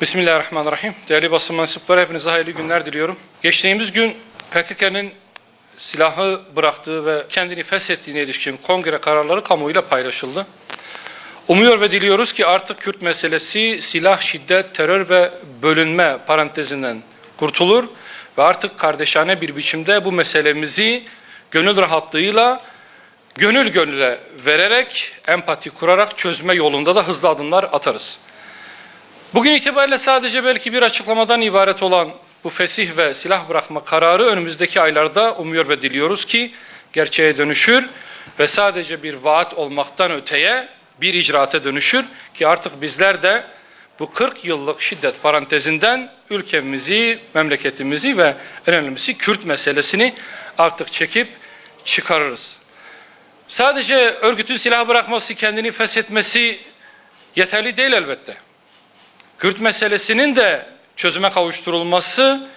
Bismillahirrahmanirrahim. Değerli basın mensupları hepinize hayırlı günler diliyorum. Geçtiğimiz gün PKK'nın silahı bıraktığı ve kendini feshettiğine ilişkin kongre kararları kamuoyuyla paylaşıldı. Umuyor ve diliyoruz ki artık Kürt meselesi silah, şiddet, terör ve bölünme parantezinden kurtulur ve artık kardeşane bir biçimde bu meselemizi gönül rahatlığıyla gönül gönüle vererek, empati kurarak çözme yolunda da hızlı adımlar atarız. Bugün itibariyle sadece belki bir açıklamadan ibaret olan bu fesih ve silah bırakma kararı önümüzdeki aylarda umuyor ve diliyoruz ki gerçeğe dönüşür ve sadece bir vaat olmaktan öteye bir icraate dönüşür ki artık bizler de bu 40 yıllık şiddet parantezinden ülkemizi, memleketimizi ve en önemlisi Kürt meselesini artık çekip çıkarırız. Sadece örgütün silah bırakması, kendini feshetmesi yeterli değil elbette. Kürt meselesinin de çözüme kavuşturulması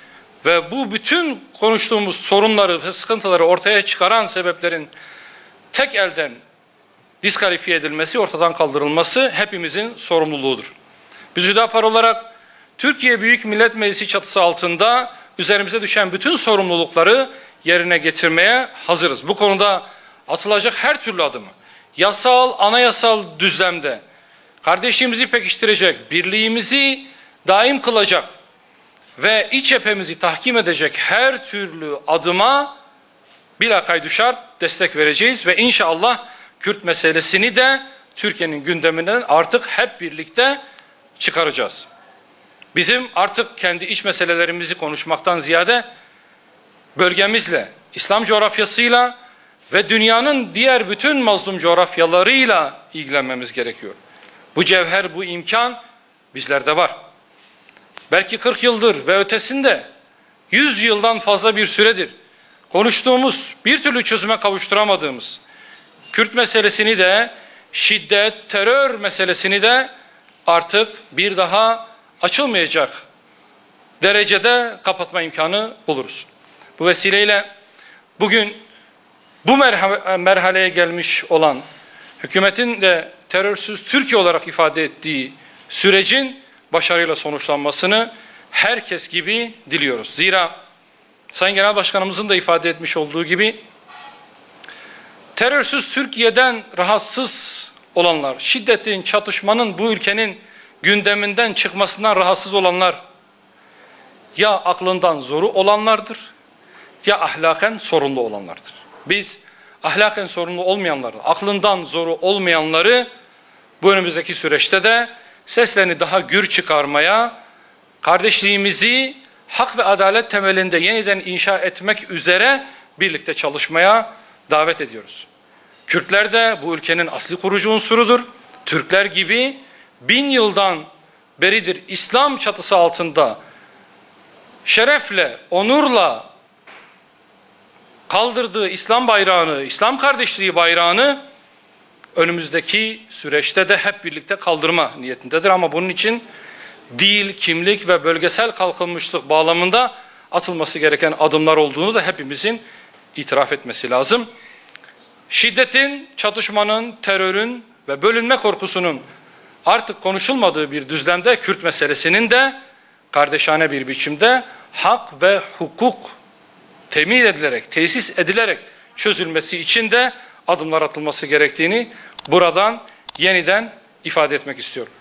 ve bu bütün konuştuğumuz sorunları ve sıkıntıları ortaya çıkaran sebeplerin tek elden diskalifiye edilmesi, ortadan kaldırılması hepimizin sorumluluğudur. Biz Hüdapar olarak Türkiye Büyük Millet Meclisi çatısı altında üzerimize düşen bütün sorumlulukları yerine getirmeye hazırız. Bu konuda atılacak her türlü adımı yasal, anayasal düzlemde kardeşliğimizi pekiştirecek, birliğimizi daim kılacak ve iç cephemizi tahkim edecek her türlü adıma bilakay düşer destek vereceğiz ve inşallah Kürt meselesini de Türkiye'nin gündeminden artık hep birlikte çıkaracağız. Bizim artık kendi iç meselelerimizi konuşmaktan ziyade bölgemizle, İslam coğrafyasıyla ve dünyanın diğer bütün mazlum coğrafyalarıyla ilgilenmemiz gerekiyor. Bu cevher, bu imkan bizlerde var. Belki 40 yıldır ve ötesinde 100 yıldan fazla bir süredir konuştuğumuz, bir türlü çözüme kavuşturamadığımız Kürt meselesini de, şiddet, terör meselesini de artık bir daha açılmayacak derecede kapatma imkanı buluruz. Bu vesileyle bugün bu merhaleye gelmiş olan hükümetin de terörsüz Türkiye olarak ifade ettiği sürecin başarıyla sonuçlanmasını herkes gibi diliyoruz. Zira Sayın Genel Başkanımızın da ifade etmiş olduğu gibi terörsüz Türkiye'den rahatsız olanlar, şiddetin, çatışmanın bu ülkenin gündeminden çıkmasından rahatsız olanlar ya aklından zoru olanlardır ya ahlaken sorunlu olanlardır. Biz ahlaken sorunlu olmayanları, aklından zoru olmayanları bu önümüzdeki süreçte de seslerini daha gür çıkarmaya, kardeşliğimizi hak ve adalet temelinde yeniden inşa etmek üzere birlikte çalışmaya davet ediyoruz. Kürtler de bu ülkenin asli kurucu unsurudur. Türkler gibi bin yıldan beridir İslam çatısı altında şerefle, onurla kaldırdığı İslam bayrağını, İslam kardeşliği bayrağını önümüzdeki süreçte de hep birlikte kaldırma niyetindedir. Ama bunun için dil, kimlik ve bölgesel kalkınmışlık bağlamında atılması gereken adımlar olduğunu da hepimizin itiraf etmesi lazım. Şiddetin, çatışmanın, terörün ve bölünme korkusunun artık konuşulmadığı bir düzlemde Kürt meselesinin de kardeşane bir biçimde hak ve hukuk temin edilerek, tesis edilerek çözülmesi için de adımlar atılması gerektiğini buradan yeniden ifade etmek istiyorum.